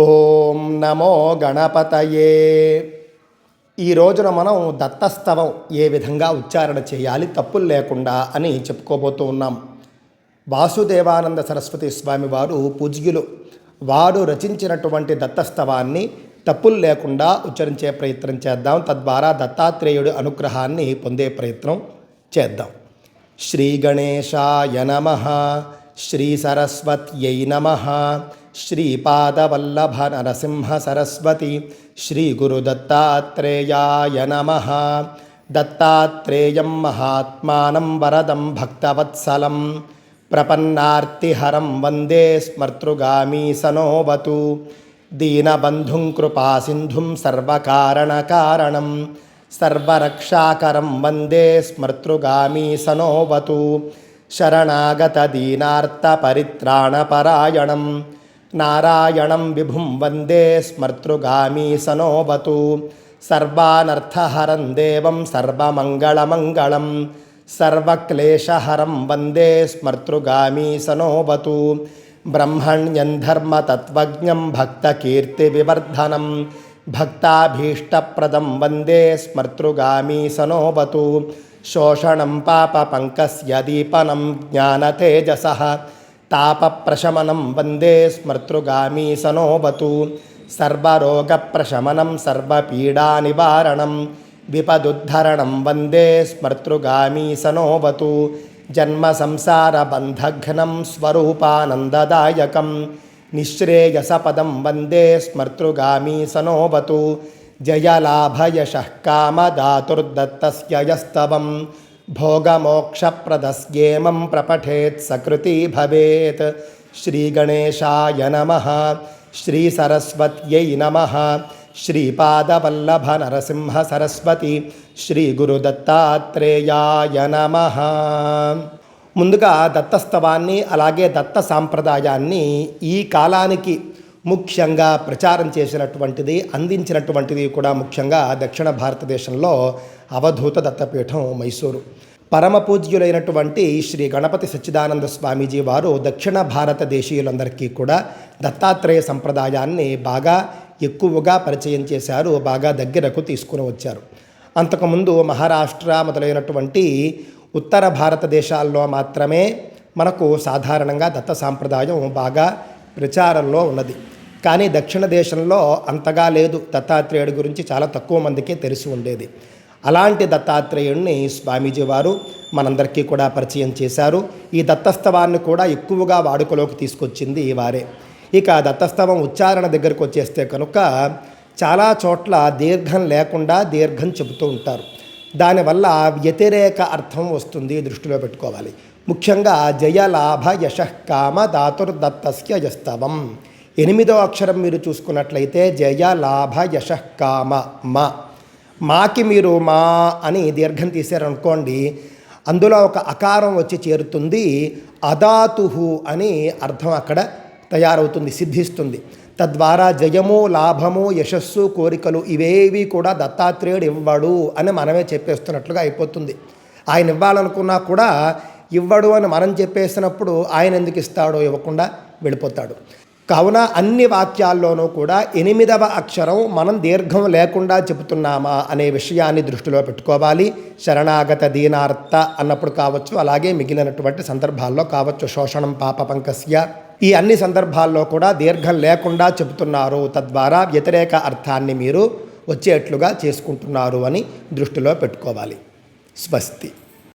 ఓం నమో గణపతయే. ఈ రోజున మనం దత్తస్తవం ఏ విధంగా ఉచ్చారణ చేయాలి తప్పులు లేకుండా అని చెప్పుకోబోతూ ఉన్నాం. వాసుదేవానంద సరస్వతి స్వామి వారు పూజ్యులు. వారు రచించినటువంటి దత్తస్తవాన్ని తప్పులు లేకుండా ఉచ్చరించే ప్రయత్నం చేద్దాం. తద్వారా దత్తాత్రేయుడి అనుగ్రహాన్ని పొందే ప్రయత్నం చేద్దాం. శ్రీ గణేశాయ నమ. శ్రీ సరస్వత్యై నమ. శ్రీపాదవల్లభ నరసింహ సరస్వతి శ్రీ గురుదత్తాత్రేయాయ నమ దత్తాత్రేయం మహాత్మానం వరదం భక్తవత్సలం ప్రపన్నార్తిహరం వందే స్మర్తృగామీ సనోవతు దీనబంధుం కృపాసింధుం సర్వకారణకారణం సర్వరక్షాకరం వందే नारायणं विभुं वन्दे स्मर्तृगामी सनोऽवतु। सर्वानर्थहरं देवं सर्वमङ्गलमङ्गलं। सर्वक्लेशहरं वन्दे स्मर्तृगामी सनोवतु ब्रह्मण्यन्धर्मतत्त्वज्ञं भक्तकीर्तिविवर्धनं। भक्ताभीष्टप्रदं वन्दे स्मर्तृगामी सनोऽवतु। शोषणं पापपङ्कस्य दीपनं ज्ञानतेजसः। तापप्रशमनं वन्दे स्मर्तृगामी सनोवतु सर्वरोगप्रशमनं सर्वपीडानिवारणं विपदुद्धरणं वन्दे स्मर्तृगामी सनोवतु जन्मसंसारबन्धघ्नं स्वरूपानन्ददायकं निःश्रेयसपदं वन्दे स्मर्तृगामी सनोवतु जयलाभयशः कामदातुर्दत्तस्य यस्तवम्। సనోవతు జయలాభయశః కామదాతుర్దత్తస్య యస్తవం భోగమోక్షప్రదస్యేమం ప్రపఠేత్ సకృతి భవేత్ శ్రీగణేశాయ నమ శ్రీసరస్వత్యై నమ శ్రీపాదవల్లభ నరసింహ సరస్వతి శ్రీ గురుదత్తాత్రేయాయ నమ ముందుగా దత్తస్తవాన్ని అలాగే దత్త సాంప్రదాయాన్ని ఈ కాలానికి ముఖ్యంగా ప్రచారం చేసినటువంటిది అందించినటువంటిది కూడా ముఖ్యంగా దక్షిణ భారతదేశంలో అవధూత దత్తపీఠం మైసూరు. పరమ పూజ్యులైనటువంటి శ్రీ గణపతి సచ్చిదానంద స్వామీజీ వారు దక్షిణ భారతదేశీయులందరికీ కూడా దత్తాత్రేయ సంప్రదాయాన్ని బాగా ఎక్కువగా పరిచయం చేశారు బాగా దగ్గరకు తీసుకుని వచ్చారు. అంతకుముందు మహారాష్ట్ర మొదలైనటువంటి ఉత్తర భారతదేశాల్లో మాత్రమే మనకు సాధారణంగా దత్త సాంప్రదాయం బాగా ప్రచారంలో ఉన్నది. కానీ దక్షిణ దేశంలో అంతగా లేదు. దత్తాత్రేయుడి గురించి చాలా తక్కువ మందికే తెలిసి ఉండేది. అలాంటి దత్తాత్రేయుడిని స్వామీజీ వారు మనందరికీ కూడా పరిచయం చేశారు. ఈ దత్తస్తవాన్ని కూడా ఎక్కువగా వాడుకలోకి తీసుకొచ్చింది వారే. ఇక దత్తస్తవం ఉచ్చారణ దగ్గరకు వచ్చేస్తే కనుక చాలా చోట్ల దీర్ఘం లేకుండా దీర్ఘం చెబుతూ ఉంటారు. దానివల్ల వ్యతిరేక అర్థం వస్తుంది దృష్టిలో పెట్టుకోవాలి. ముఖ్యంగా జయలాభ యశకామ దాతుర్దత్తస్య యస్తవం. ఎనిమిదో అక్షరం మీరు చూసుకున్నట్లయితే జయ లాభ యశకామ మా. మాకి మీరు మా అని దీర్ఘం తీశారనుకోండి అందులో ఒక అకారం వచ్చి చేరుతుంది అదాతుహు అని అర్థం అక్కడ తయారవుతుంది సిద్ధిస్తుంది. తద్వారా జయము లాభము యశస్సు కోరికలు ఇవేవి కూడా దత్తాత్రేయుడు ఇవ్వడు అని మనమే చెప్పేస్తున్నట్లుగా అయిపోతుంది. ఆయన ఇవ్వాలనుకున్నా కూడా ఇవ్వడు అని మనం చెప్పేసినప్పుడు ఆయన ఎందుకు ఇస్తాడో ఇవ్వకుండా వెళ్ళిపోతాడు. కావున అన్ని వాక్యాల్లోనూ కూడా ఎనిమిదవ అక్షరం మనం దీర్ఘం లేకుండా చెబుతున్నామా అనే విషయాన్ని దృష్టిలో పెట్టుకోవాలి. శరణాగత దీనార్త అన్నప్పుడు కావచ్చు అలాగే మిగిలినటువంటి సందర్భాల్లో కావచ్చు శోషణం పాప పంకస్య. ఈ అన్ని సందర్భాల్లో కూడా దీర్ఘం లేకుండా చెబుతున్నారు. తద్వారా వ్యతిరేక అర్థాన్ని మీరు వచ్చేట్లుగా చేసుకుంటున్నారు అని దృష్టిలో పెట్టుకోవాలి. స్వస్తి.